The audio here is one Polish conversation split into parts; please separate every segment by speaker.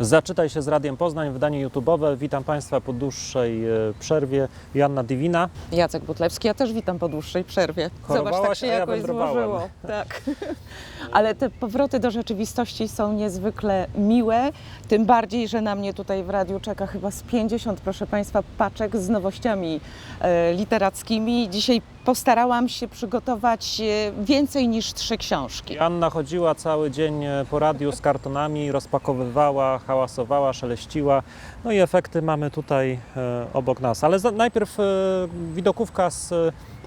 Speaker 1: Zaczytaj się z Radiem Poznań, wydanie YouTube'owe. Witam Państwa po dłuższej e, przerwie. Joanna Divina.
Speaker 2: Jacek Butlewski, ja też witam po dłuższej przerwie. Zobacz, tak się
Speaker 1: ja
Speaker 2: jakoś
Speaker 1: wędrowałem.
Speaker 2: złożyło. Tak. Ale te powroty do rzeczywistości są niezwykle miłe, tym bardziej, że na mnie tutaj w radiu czeka chyba z 50, proszę Państwa, paczek z nowościami e, literackimi. Dzisiaj postarałam się przygotować e, więcej niż trzy książki.
Speaker 1: Joanna chodziła cały dzień e, po radiu z kartonami, rozpakowywała, hałasowała, szeleściła. No i efekty mamy tutaj e, obok nas. Ale najpierw widokówka z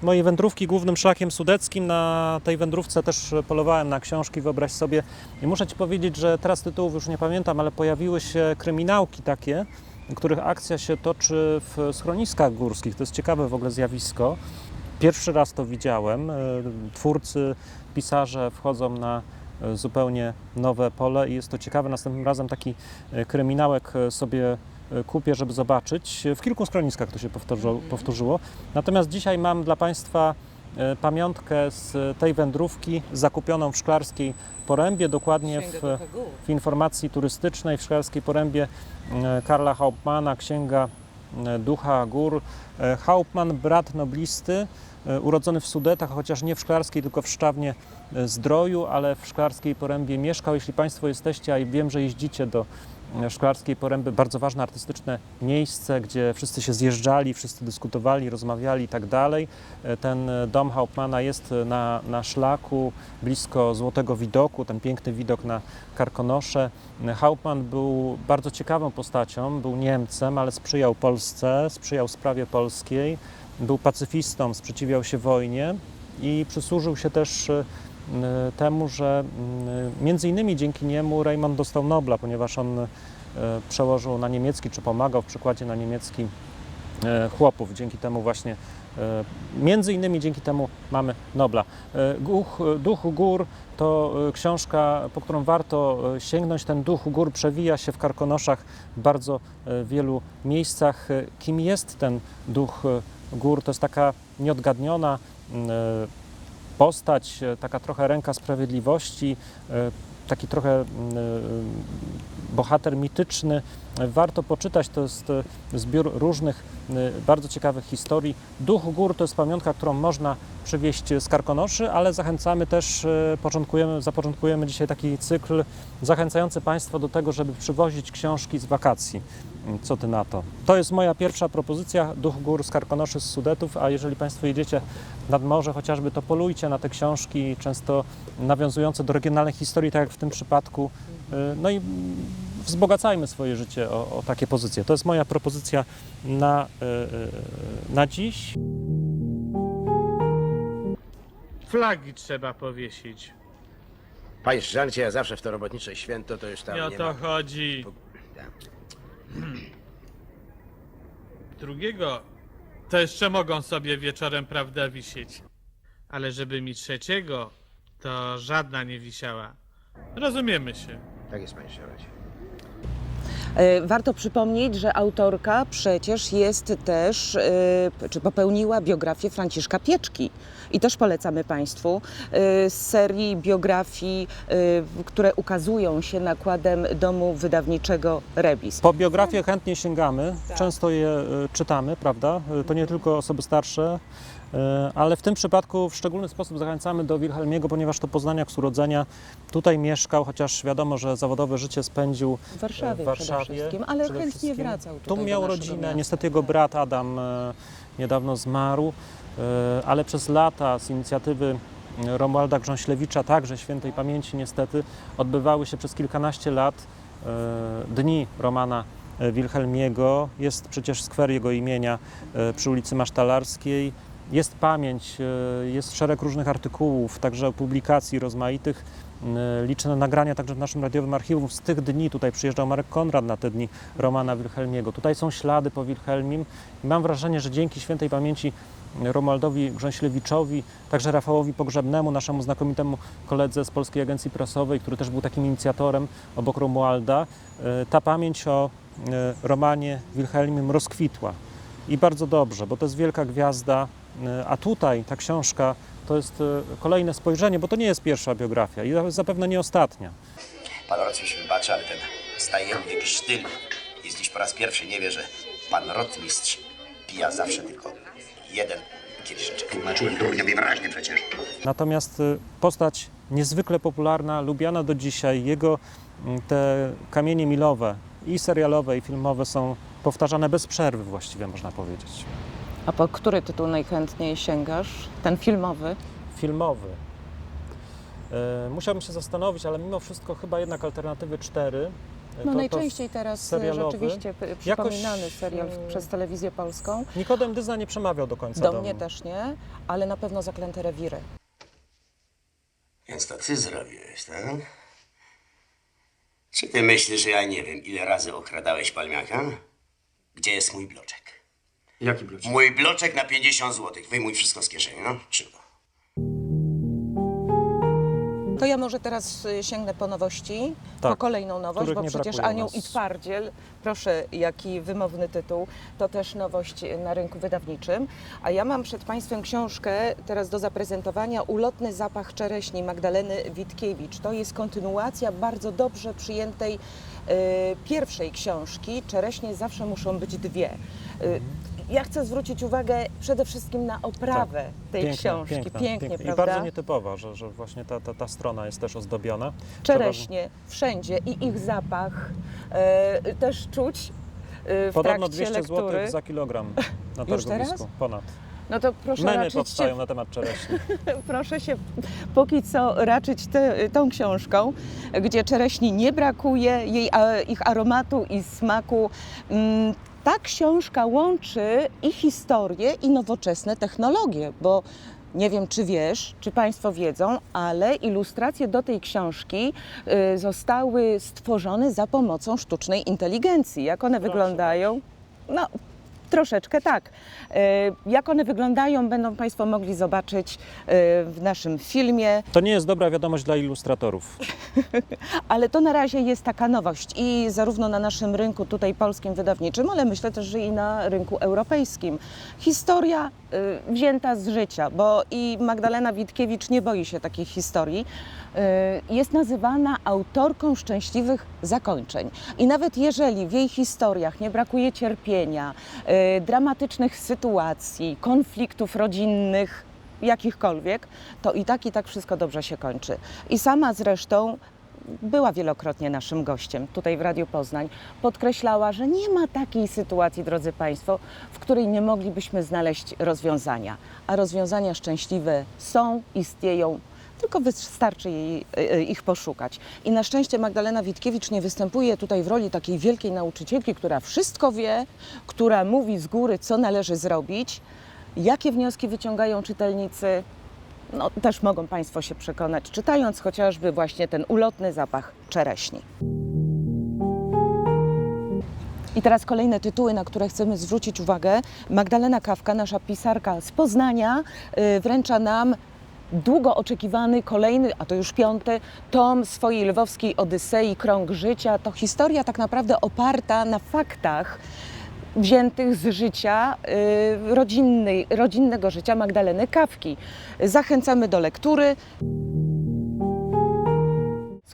Speaker 1: mojej wędrówki głównym szlakiem sudeckim. Na tej wędrówce też polowałem na książki, wyobraź sobie. I muszę Ci powiedzieć, że teraz tytułów już nie pamiętam, ale pojawiły się kryminałki takie, których akcja się toczy w schroniskach górskich. To jest ciekawe w ogóle zjawisko. Pierwszy raz to widziałem. E, Twórcy, pisarze wchodzą na e, zupełnie nowe pole i jest to ciekawe. Następnym razem taki e, kryminałek sobie kupię, żeby zobaczyć. W kilku schroniskach to się powtórzyło. powtórzyło. Natomiast dzisiaj mam dla Państwa pamiątkę z tej wędrówki zakupioną w Szklarskiej Porębie, dokładnie w, w informacji turystycznej w Szklarskiej Porębie Karla Hauptmana, Księga Ducha Gór. Hauptmann, brat noblisty, urodzony w Sudetach, chociaż nie w Szklarskiej, tylko w Szczawnie e, Zdroju, ale w Szklarskiej Porębie mieszkał. Jeśli Państwo jesteście, a wiem, że jeździcie do e, Szklarskiej Poręby, bardzo ważne artystyczne miejsce, gdzie wszyscy się zjeżdżali, wszyscy dyskutowali, rozmawiali i tak dalej. E, Ten e, dom Hauptmana jest e, na, na szlaku, blisko Złotego Widoku, ten piękny widok na Karkonosze. E, Hauptmann był bardzo ciekawą postacią, był Niemcem, ale sprzyjał Polsce, sprzyjał sprawie polskiej, był pacyfistą, sprzeciwiał się wojnie i przysłużył się też e, temu, że m, między innymi dzięki niemu Raymond dostał Nobla, ponieważ on e, przełożył na niemiecki, czy pomagał w przykładzie na niemiecki chłopów. Dzięki temu właśnie, między innymi dzięki temu mamy Nobla. Duch, Duch Gór to książka, po którą warto sięgnąć. Ten Duch Gór przewija się w Karkonoszach w bardzo wielu miejscach. Kim jest ten Duch Gór? To jest taka nieodgadniona postać, e, taka trochę ręka sprawiedliwości, e, taki trochę mm, e, bohater mityczny. Warto poczytać, to jest zbiór różnych bardzo ciekawych historii. Duch Gór to jest pamiątka, którą można przywieźć z Karkonoszy, ale zachęcamy też, początkujemy, zapoczątkujemy dzisiaj taki cykl zachęcający Państwa do tego, żeby przywozić książki z wakacji. Co Ty na to? To jest moja pierwsza propozycja, Duch Gór z Karkonoszy, z Sudetów, a jeżeli Państwo jedziecie nad morze chociażby, to polujcie na te książki, często nawiązujące do regionalnych historii, tak jak w tym przypadku. Y, No i wzbogacajmy swoje życie o, o takie pozycje. To jest moja propozycja na, y, y, na dziś.
Speaker 3: Flagi trzeba powiesić.
Speaker 4: Panie sierżancie, ja zawsze w to robotnicze święto to już tam
Speaker 3: Nie
Speaker 4: nie,
Speaker 3: o to
Speaker 4: ma.
Speaker 3: chodzi. Drugiego to jeszcze mogą sobie wieczorem, prawda, wisieć. Ale żeby mi trzeciego, to żadna nie wisiała. Rozumiemy się.
Speaker 4: Tak jest, panie sierżancie.
Speaker 2: E, Warto przypomnieć, że autorka przecież jest też, e, czy popełniła biografię Franciszka Pieczki. I też polecamy Państwu e, z serii biografii, które ukazują się nakładem domu wydawniczego Rebis.
Speaker 1: Po biografię chętnie sięgamy,
Speaker 2: Tak.
Speaker 1: często je czytamy, prawda? To nie tylko osoby starsze, ale w tym przypadku w szczególny sposób zachęcamy do Wilhelmiego, ponieważ to Poznaniak z urodzenia tutaj mieszkał, chociaż wiadomo, że zawodowe życie spędził
Speaker 2: W Warszawie,
Speaker 1: w Warszawie
Speaker 2: przede wszystkim, ale
Speaker 1: przede
Speaker 2: chętnie
Speaker 1: wszystkim.
Speaker 2: wracał
Speaker 1: Tu
Speaker 2: tutaj do
Speaker 1: miał rodzinę, niestety jego brat Adam e, niedawno zmarł, e, ale przez lata z inicjatywy Romualda Grząślewicza, także świętej pamięci niestety, odbywały się przez kilkanaście lat e, dni Romana e, Wilhelmiego. Jest przecież skwer jego imienia e, przy ulicy Masztalarskiej. Jest pamięć, e, jest szereg różnych artykułów, także publikacji rozmaitych, e, liczne nagrania także w naszym radiowym archiwum. Z tych dni tutaj przyjeżdżał Marek Konrad na te dni Romana Wilhelmiego. Tutaj są ślady po Wilhelmim i mam wrażenie, że dzięki świętej pamięci Romualdowi Grzęślewiczowi, także Rafałowi Pogrzebnemu, naszemu znakomitemu koledze z Polskiej Agencji Prasowej, który też był takim inicjatorem obok Romualda, e, ta pamięć o Romanie Wilhelmim rozkwitła. I bardzo dobrze, bo to jest wielka gwiazda, a tutaj ta książka to jest e, kolejne spojrzenie, bo to nie jest pierwsza biografia i zapewne nie ostatnia.
Speaker 4: Pan Oracjusz wybaczy, ale ten
Speaker 5: stajennych sztyl. Jest dziś po raz pierwszy, nie wie, że pan rotmistrz pija zawsze tylko jeden kieliszeczek.
Speaker 6: Tłumaczyłem Durniowi wyraźnie przecież.
Speaker 1: Natomiast y, postać niezwykle popularna, lubiana do dzisiaj. Jego te kamienie milowe i serialowe, i filmowe są powtarzane bez przerwy właściwie, można powiedzieć.
Speaker 2: A po który tytuł najchętniej sięgasz? Ten filmowy?
Speaker 1: Filmowy. E, Musiałbym się zastanowić, ale mimo wszystko chyba jednak alternatywy 4.
Speaker 2: No najczęściej teraz e,
Speaker 1: serialowy.
Speaker 2: rzeczywiście przypominany serial w-
Speaker 1: mm,
Speaker 2: przez telewizję polską.
Speaker 1: Nikodem Dyzna nie przemawiał do końca
Speaker 2: Do
Speaker 1: do
Speaker 2: mnie też nie, ale na pewno Zaklęte rewiry.
Speaker 5: Więc to ty zrobiłeś, tak? Czy ty myślisz, że ja nie wiem, ile razy okradałeś palmiaka? Gdzie jest mój bloczek?
Speaker 6: Jaki bloczek?
Speaker 5: Mój bloczek na 50 zł. Wyjmuj wszystko z kieszeni, no. Szybko.
Speaker 2: To ja może teraz y, sięgnę po nowości,
Speaker 1: Tak,
Speaker 2: po kolejną nowość,
Speaker 1: których
Speaker 2: bo
Speaker 1: nie
Speaker 2: przecież
Speaker 1: brakuje u
Speaker 2: Anioł
Speaker 1: nas.
Speaker 2: i Twardziel, proszę, jaki wymowny tytuł, to też nowość na rynku wydawniczym. A ja mam przed Państwem książkę teraz do zaprezentowania Ulotny zapach czereśni Magdaleny Witkiewicz. To jest kontynuacja bardzo dobrze przyjętej e, pierwszej książki. Czereśnie zawsze muszą być dwie. E, ja chcę zwrócić uwagę przede wszystkim na oprawę tej
Speaker 1: Piękna,
Speaker 2: książki.
Speaker 1: piękna,
Speaker 2: Pięknie,
Speaker 1: piękna. I
Speaker 2: prawda?
Speaker 1: bardzo nietypowa, że, że właśnie ta, ta, ta strona jest też ozdobiona.
Speaker 2: czereśnie wszędzie i ich zapach e, też czuć e, w
Speaker 1: Podobno
Speaker 2: trakcie
Speaker 1: 200
Speaker 2: lektury.
Speaker 1: zł za kilogram na targowisku. Ponad.
Speaker 2: No to proszę
Speaker 1: Memy powstają
Speaker 2: się,
Speaker 1: na temat czereśni.
Speaker 2: proszę się póki co raczyć te, tą książką, gdzie czereśni nie brakuje, jej, ich aromatu i smaku. Mm, Ta książka łączy i historię, i nowoczesne technologie, bo nie wiem, czy wiesz, czy Państwo wiedzą, ale ilustracje do tej książki y, zostały stworzone za pomocą sztucznej inteligencji. Jak one wyglądają? No, troszeczkę tak. Y, Jak one wyglądają, będą Państwo mogli zobaczyć y, w naszym filmie.
Speaker 1: To nie jest dobra wiadomość dla ilustratorów.
Speaker 2: Ale to na razie jest taka nowość i zarówno na naszym rynku tutaj polskim wydawniczym, ale myślę też, że i na rynku europejskim. Historia wzięta z życia, bo i Magdalena Witkiewicz nie boi się takich historii. Y, jest nazywana autorką szczęśliwych zakończeń. I nawet jeżeli w jej historiach nie brakuje cierpienia, y, dramatycznych sytuacji, konfliktów rodzinnych, jakichkolwiek, to i tak, i tak wszystko dobrze się kończy. I sama zresztą była wielokrotnie naszym gościem tutaj w Radiu Poznań, podkreślała, że nie ma takiej sytuacji, drodzy Państwo, w której nie moglibyśmy znaleźć rozwiązania. A rozwiązania szczęśliwe są, istnieją, tylko wystarczy jej, y, ich poszukać. I na szczęście Magdalena Witkiewicz nie występuje tutaj w roli takiej wielkiej nauczycielki, która wszystko wie, która mówi z góry, co należy zrobić, jakie wnioski wyciągają czytelnicy, no, też mogą Państwo się przekonać, czytając chociażby właśnie ten ulotny zapach czereśni. I teraz kolejne tytuły, na które chcemy zwrócić uwagę. Magdalena Kawka, nasza pisarka z Poznania, y, wręcza nam długo oczekiwany kolejny, a to już piąty, tom swojej lwowskiej Odysei Krąg Życia. To historia tak naprawdę oparta na faktach wziętych z życia y, rodzinnej, rodzinnego życia Magdaleny Kawki. Zachęcamy do lektury.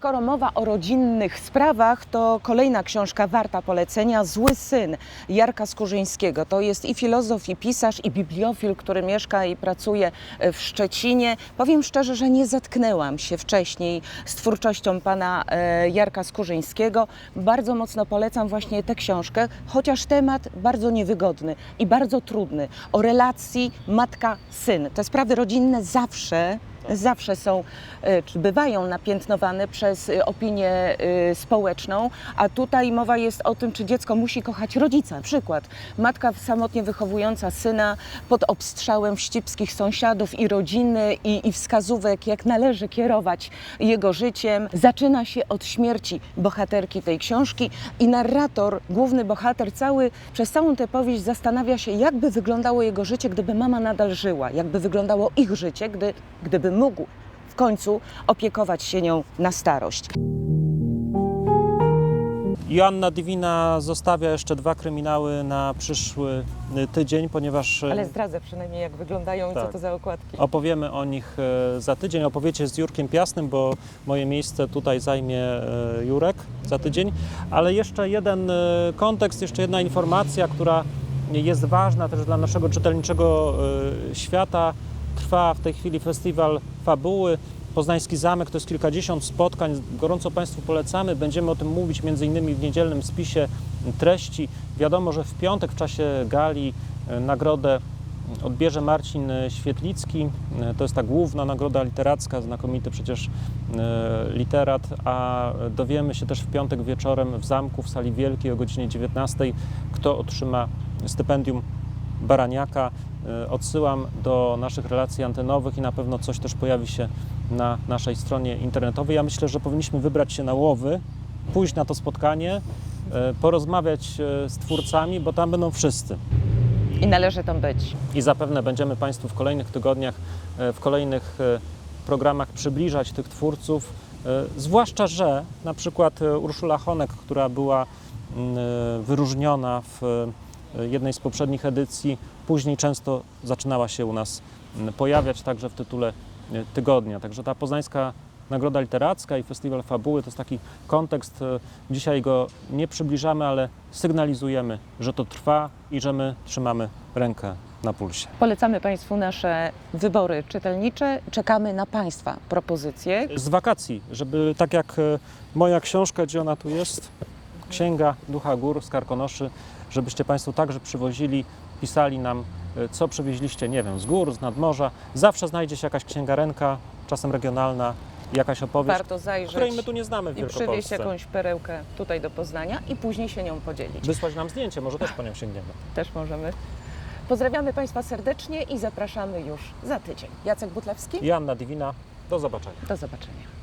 Speaker 2: Skoro mowa o rodzinnych sprawach, to kolejna książka warta polecenia Zły syn Jarka Skurzyńskiego. To jest i filozof, i pisarz, i bibliofil, który mieszka i pracuje w Szczecinie. Powiem szczerze, że nie zetknęłam się wcześniej z twórczością pana e, Jarka Skurzyńskiego. Bardzo mocno polecam właśnie tę książkę, chociaż temat bardzo niewygodny i bardzo trudny. O relacji matka-syn. Te sprawy rodzinne zawsze zawsze są, e, czy bywają napiętnowane przez e, opinię e, społeczną, a tutaj mowa jest o tym, czy dziecko musi kochać rodzica. Przykład, matka samotnie wychowująca syna pod obstrzałem wścibskich sąsiadów i rodziny i, i wskazówek, jak należy kierować jego życiem. Zaczyna się od śmierci bohaterki tej książki i narrator, główny bohater, cały, przez całą tę powieść zastanawia się, jakby wyglądało jego życie, gdyby mama nadal żyła, jakby wyglądało ich życie, gdy, gdyby mógł w końcu opiekować się nią na starość.
Speaker 1: Joanna Divina zostawia jeszcze dwa kryminały na przyszły y, tydzień, ponieważ y,
Speaker 2: Ale zdradzę przynajmniej, jak wyglądają i co
Speaker 1: Tak.
Speaker 2: to za okładki.
Speaker 1: opowiemy o nich y, za tydzień. Opowiecie z Jurkiem Piasnym, bo moje miejsce tutaj zajmie Jurek za tydzień. Ale jeszcze jeden kontekst, jeszcze jedna informacja, która jest ważna też dla naszego czytelniczego świata. Trwa w tej chwili festiwal Fabuły. Poznański Zamek to jest kilkadziesiąt spotkań. Gorąco Państwu polecamy. Będziemy o tym mówić między innymi w niedzielnym spisie treści. Wiadomo, że w piątek w czasie gali y, nagrodę odbierze Marcin y, Świetlicki. Y, To jest ta główna nagroda literacka, znakomity przecież literat, a dowiemy się też w piątek wieczorem w zamku w sali wielkiej o godzinie 19, kto otrzyma stypendium Baraniaka. Y, Odsyłam do naszych relacji antenowych i na pewno coś też pojawi się na naszej stronie internetowej. Ja myślę, że powinniśmy wybrać się na łowy, pójść na to spotkanie, y, porozmawiać y, z twórcami, bo tam będą wszyscy.
Speaker 2: I należy tam być.
Speaker 1: I zapewne będziemy Państwu w kolejnych tygodniach, e, w kolejnych e, programach przybliżać tych twórców. e, Zwłaszcza, że na przykład e, Urszula Honek, która była mm, e, wyróżniona w e, jednej z poprzednich edycji, później często zaczynała się u nas pojawiać także w tytule e, tygodnia. Także ta poznańska Nagroda Literacka i Festiwal Fabuły to jest taki kontekst. e, Dzisiaj go nie przybliżamy, ale sygnalizujemy, że to trwa i że my trzymamy rękę na pulsie.
Speaker 2: Polecamy Państwu nasze wybory czytelnicze. Czekamy na Państwa propozycje.
Speaker 1: Z wakacji, żeby tak jak e, moja książka, gdzie ona tu jest, Księga Ducha Gór z Karkonoszy, żebyście Państwo także przywozili, pisali nam, e, co przywieźliście, nie wiem, z gór, z nadmorza. Zawsze znajdzie się jakaś księgarenka, czasem regionalna, jakaś opowieść,
Speaker 2: Warto zajrzeć
Speaker 1: której my tu nie znamy w
Speaker 2: i przywieźć jakąś perełkę tutaj do Poznania i później się nią podzielić.
Speaker 1: Wysłać nam zdjęcie, może też po nią sięgniemy.
Speaker 2: Też możemy. Pozdrawiamy Państwa serdecznie i zapraszamy już za tydzień. Jacek Butlewski,
Speaker 1: Joanna Divina, do zobaczenia.
Speaker 2: do zobaczenia.